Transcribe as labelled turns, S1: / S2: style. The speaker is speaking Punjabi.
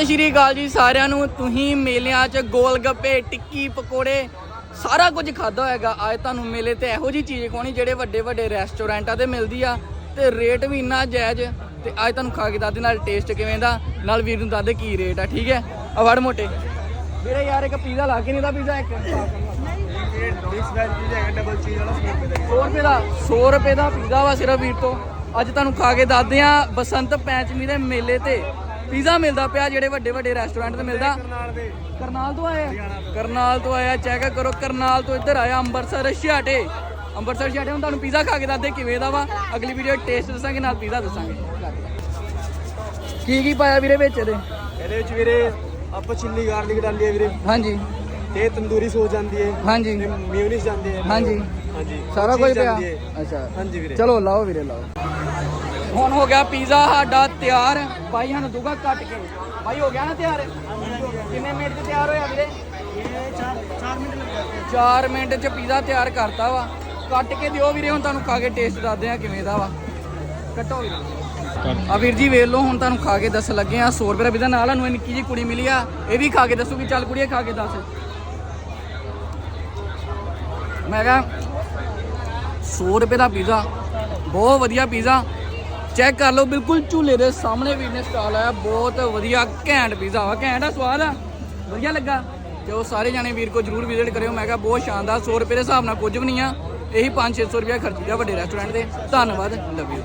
S1: ਸਤਿ ਸ਼੍ਰੀ ਅਕਾਲ ਜੀ ਸਾਰਿਆਂ ਨੂੰ। ਤੁਸੀਂ ਮੇਲਿਆਂ 'ਚ ਗੋਲ ਗੱਪੇ, ਟਿੱਕੀ, ਪਕੌੜੇ, ਸਾਰਾ ਕੁਝ ਖਾਦਾ ਹੋਏਗਾ। ਅੱਜ ਤੁਹਾਨੂੰ ਮੇਲੇ ਤੇ ਇਹੋ ਜੀ ਚੀਜ਼ ਖਵਾਉਣੀ ਜਿਹੜੇ ਵੱਡੇ ਵੱਡੇ ਰੈਸਟੋਰੈਂਟਾਂ ਤੇ ਮਿਲਦੀ ਆ ਤੇ ਰੇਟ ਵੀ ਇੰਨਾ ਜਾਇਜ਼ ਤੇ ਅੱਜ ਤੁਹਾਨੂੰ ਖਾ ਕੇ ਦੱਸਦੇ ਨਾਲ ਟੇਸਟ ਕਿਵੇਂ ਦਾ, ਨਾਲ ਵੀਰ ਨੂੰ ਦੱਸਦੇ ਕੀ ਰੇਟ ਆ, ਠੀਕ ਹੈ? ਅਵੜ ਮੋਟੇ। ਵੀਰੇ ਯਾਰ, ਇੱਕ ਪੀਜ਼ਾ ਲਾ ਕੇ ਨਹੀਂ ਦਾ ਪੀਜ਼ਾ ਇੱਕ।
S2: ਮਿਕਸ ਵੈਜ ਪੀਜ਼ਾ ਹੈ ਡਬਲ ਚੀਜ਼ ਵਾਲਾ 100 ਰੁਪਏ ਦਾ
S1: ਦਾ 100 ਰੁਪਏ ਦਾ ਪੀਜ਼ਾ ਵਾ ਸਿਰਫ ਵੀਰ ਤੋਂ। ਅੱਜ ਤੁਹਾਨੂੰ ਖਾ ਕੇ ਦੱਸਦੇ ਆ ਬਸੰਤ ਪੈਂਚਮੀ ਦੇ ਮੇਲੇ ਤੇ। ਪੀਜ਼ਾ ਮਿਲਦਾ ਪਿਆ ਜਿਹੜੇ ਵੱਡੇ ਵੱਡੇ ਰੈਸਟੋਰੈਂਟ ਤੇ ਮਿਲਦਾ।
S2: ਨਾਲ ਦੇ।
S1: ਕਰਨਾਲ ਤੋਂ ਆਇਆ। ਕਰਨਾਲ ਤੋਂ ਆਇਆ ਚੈੱਕ ਕਰੋ ਕਰਨਾਲ ਤੋਂ ਇੱਧਰ ਆਇਆ ਅੰਮ੍ਰਿਤਸਰ ਛਿਆਟੇ ਅੰਮ੍ਰਿਤਸਰ ਛਿਆਟੇ ਹੁਣ ਤੁਹਾਨੂੰ ਪੀਜ਼ਾ ਖਾ ਕੇ ਦੱਸਦੇ ਕਿਵੇਂ ਦਾ ਵਾ। ਅਗਲੀ ਵੀਡੀਓ ਟੇਸਟ ਦੱਸਾਂਗੇ ਨਾਲ ਪੀਜ਼ਾ ਦੱਸਾਂਗੇ। ਕੀ ਕੀ ਪਾਇਆ ਵੀਰੇ ਵਿੱਚ ਇਹਦੇ?
S2: ਇਹਦੇ ਵਿੱਚ ਵੀਰੇ ਆਪਾਂ ਚਿੱਲੀ ਗਾਰਲਿਕ ਡਾਲੀ ਹੈ ਵੀਰੇ।
S1: ਹਾਂਜੀ।
S2: ਤੇ ਤੰਦੂਰੀ ਸੌਸ ਜਾਂਦੀ ਹੈ।
S1: ਹਾਂਜੀ।
S2: ਮਿਊਨਿਸ ਜਾਂਦੀ ਹੈ।
S1: ਹਾਂਜੀ।
S2: ਹਾਂਜੀ।
S1: ਸਾਰਾ ਕੁਝ ਪਿਆ। ਅੱਛਾ।
S2: ਹਾਂਜੀ ਵੀਰੇ।
S1: ਚਲੋ ਲਾਓ ਵੀਰੇ ਲਾਓ। ਹੁਣ ਹੋ ਗਿਆ ਪੀਜ਼ਾ ਸਾਡਾ ਤਿਆਰ। ਭਾਈ ਸਾਨੂੰ ਦੂਗਾ ਕੱਟ ਕੇ। ਬਾਈ ਹੋ ਗਿਆ ਨਾ ਤਿਆਰ? ਕਿੰਨੇ ਮਿੰਟ 'ਚ ਤਿਆਰ ਹੋਇਆ ਵੀਰੇ?
S2: ਇਹ 4 4 ਮਿੰਟ ਲੱਗ
S1: 4 ਮਿੰਟ 'ਚ ਪੀਜ਼ਾ ਤਿਆਰ ਕਰਤਾ ਵਾ। ਕੱਟ ਕੇ ਦਿਓ ਵੀਰੇ, ਹੁਣ ਤੁਹਾਨੂੰ ਖਾ ਕੇ ਟੇਸਟ ਦੱਸਦੇ ਆ ਕਿਵੇਂ ਦਾ ਵਾ। ਕੱਟੋ ਵੀਰੇ। ਆ ਵੀਰ ਜੀ ਵੇਖ ਲਓ, ਹੁਣ ਤੁਹਾਨੂੰ ਖਾ ਕੇ ਦੱਸ ਲੱਗੇ ਆ 100 ਰੁਪਏ ਦਾ ਪੀਜ਼ਾ ਨਾਲ ਸਾਨੂੰ ਨਿੱਕੀ ਜੀ ਕੁੜੀ ਮਿਲੀ ਆ। ਇਹ ਵੀ ਖਾ ਕੇ ਦੱਸੂਗੀ। ਚੱਲ ਕੁੜੀਏ, ਖਾ ਕੇ ਦੱਸ। ਮੈਂ ਕਿਹਾ 100 ਰੁਪਏ ਦਾ ਪੀਜ਼ਾ। ਬਹੁਤ ਵਧੀਆ ਪੀਜ਼ਾ। ਚੈੱਕ ਕਰ ਲਓ, ਬਿਲਕੁਲ ਝੂਲੇ ਦੇ ਸਾਹਮਣੇ ਵੀਰ ਨੇ ਸਟਾਲ ਆਇਆ। ਬਹੁਤ ਵਧੀਆ ਘੈਂਟ ਪੀਜ਼ਾ ਵਾ, ਘੈਂਟ ਆ, ਸਵਾਦ ਆ। ਵਧੀਆ ਲੱਗਾ। ਤੇ ਉਹ ਸਾਰੇ ਜਾਣੇ ਵੀਰ ਕੋ ਜਰੂਰ ਵਿਜ਼ਿਟ ਕਰਿਓ। ਮੈਂ ਕਿਹਾ ਬਹੁਤ ਸ਼ਾਨਦਾਰ 100 ਰੁਪਏ ਦੇ ਹਿਸਾਬ ਨਾਲ ਕੁਝ ਵੀ ਨਹੀਂ ਆ। ਇਹੀ 5-600 ਰੁਪਏ ਖਰਚੀਦਾ ਵੱਡੇ ਰੈਸਟੋਰੈਂਟ ਤੇ। ਧੰਨਵਾਦ ਲਵ ਯੂ